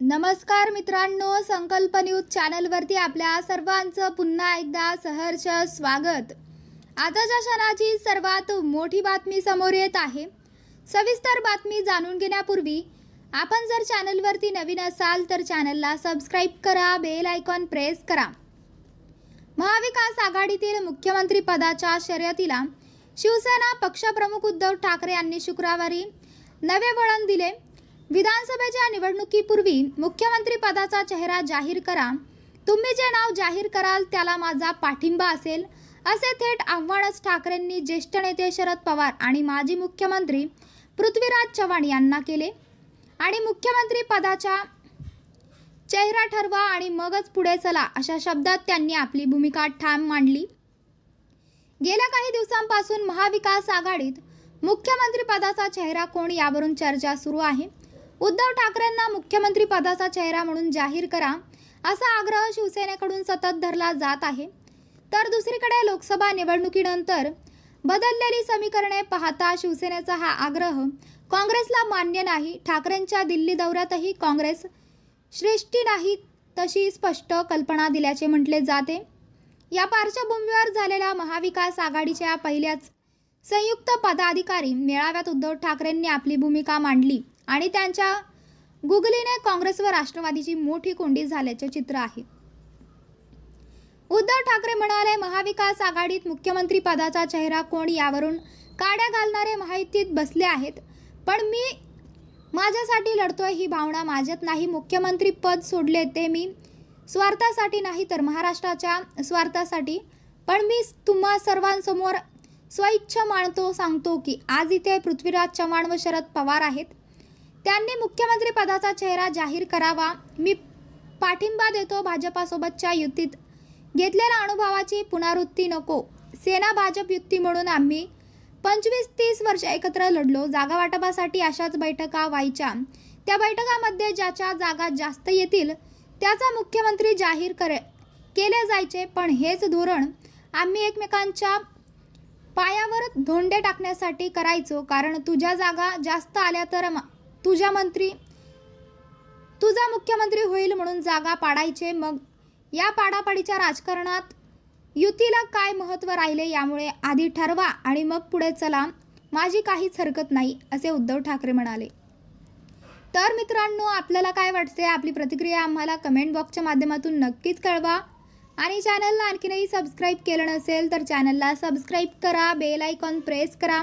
नमस्कार मित्रांनो संकल्प न्यूज चॅनलवरती आपल्या सर्वांचं पुन्हा एकदा सहर्ष स्वागत. आताच्या क्षणाची सर्वात मोठी बातमी समोर येत आहे. सविस्तर बातमी जाणून घेण्यापूर्वी आपण जर चॅनलवरती नवीन असाल तर चॅनलला सबस्क्राईब करा बेल आयकॉन प्रेस करा. महाविकास आघाडीतील मुख्यमंत्री पदाच्या शर्यतीला शिवसेना पक्षप्रमुख उद्धव ठाकरे यांनी शुक्रवारी नवे वळण दिले. विधानसभेच्या निवडणुकीपूर्वी मुख्यमंत्री पदाचा चेहरा जाहीर करा. तुम्ही जे नाव जाहीर कराल त्याला माझा पाठिंबा असेल. असे थेट आव्हानच ठाकरेंनी ज्येष्ठ नेते शरद पवार आणि माजी मुख्यमंत्री पृथ्वीराज चव्हाण यांना केले. आणि मुख्यमंत्री पदाच्या चेहरा ठरवा आणि मगच पुढे चला अशा शब्दात त्यांनी आपली भूमिका ठाम मांडली. गेल्या काही दिवसांपासून महाविकास आघाडीत मुख्यमंत्री पदाचा चेहरा कोण यावरून चर्चा सुरू आहे? उद्धव ठाकरेंना मुख्यमंत्री पदाचा चेहरा म्हणून जाहीर करा असा आग्रह शिवसेनेकडून सतत धरला जात आहे. तर दुसरीकडे लोकसभा निवडणुकीनंतर बदललेली समीकरणे पाहता शिवसेनेचा हा आग्रह काँग्रेसला मान्य नाही ठाकरेंच्या दिल्ली दौऱ्यातही काँग्रेस श्रेष्ठी नाही तशी स्पष्ट कल्पना दिल्याचे म्हटले जाते. या पार्श्वभूमीवर झालेल्या महाविकास आघाडीच्या पहिल्याच संयुक्त पदाधिकारी मेळाव्यात उद्धव ठाकरेंनी आपली भूमिका मांडली. आणि त्यांच्या गुगलीने काँग्रेस व राष्ट्रवादीची मोठी कोंडी झाल्याचे चित्र आहे. उद्धव ठाकरे म्हणाले महाविकास आघाडीत मुख्यमंत्री पदाचा चेहरा कोण यावरून काड्या घालणारे माहितीत बसले आहेत. पण मी माझ्यासाठी लढतोय ही भावना माझ्यात नाही. मुख्यमंत्री पद सोडले ते मी स्वार्थासाठी नाही तर महाराष्ट्राच्या स्वार्थासाठी. पण मी तुम्हा सर्वांसमोर स्वइच्छ मानतो सांगतो की आज इथे पृथ्वीराज चव्हाण व शरद पवार आहेत. त्यांनी मुख्यमंत्री पदाचा चेहरा जाहीर करावा. मी पाठिंबा देतो भाजपासोबतच्या युतीत. घेतलेल्या अनुभवाची पुनरावृत्ती नको. सेना भाजप युती म्हणून आम्ही पंचवीस तीस वर्ष एकत्र लढलो. जागा वाटपासाठी अशाच बैठका व्हायच्या. त्या बैठकामध्ये ज्याच्या जागा जास्त येतील त्याचा मुख्यमंत्री जाहीर करे केले जायचे. पण हेच धोरण आम्ही एकमेकांच्या पायावर धोंडे टाकण्यासाठी करायचो. कारण तुझ्या जागा जास्त आल्या तर तुझ्या मंत्री तुझा मुख्यमंत्री होईल म्हणून जागा पाडायचे मग या पाडापाडीच्या राजकारणात युतीला काय महत्त्व राहिले यामुळे आधी ठरवा आणि मग पुढे चला माझी काहीच हरकत नाही असे उद्धव ठाकरे म्हणाले. तर मित्रांनो आपल्याला काय वाटते? आपली प्रतिक्रिया आम्हाला कमेंट बॉक्सच्या माध्यमातून नक्कीच कळवा. आणि चॅनलला आणखीनही सबस्क्राईब केलं नसेल तर चॅनलला सबस्क्राईब करा बेल आयकॉन प्रेस करा.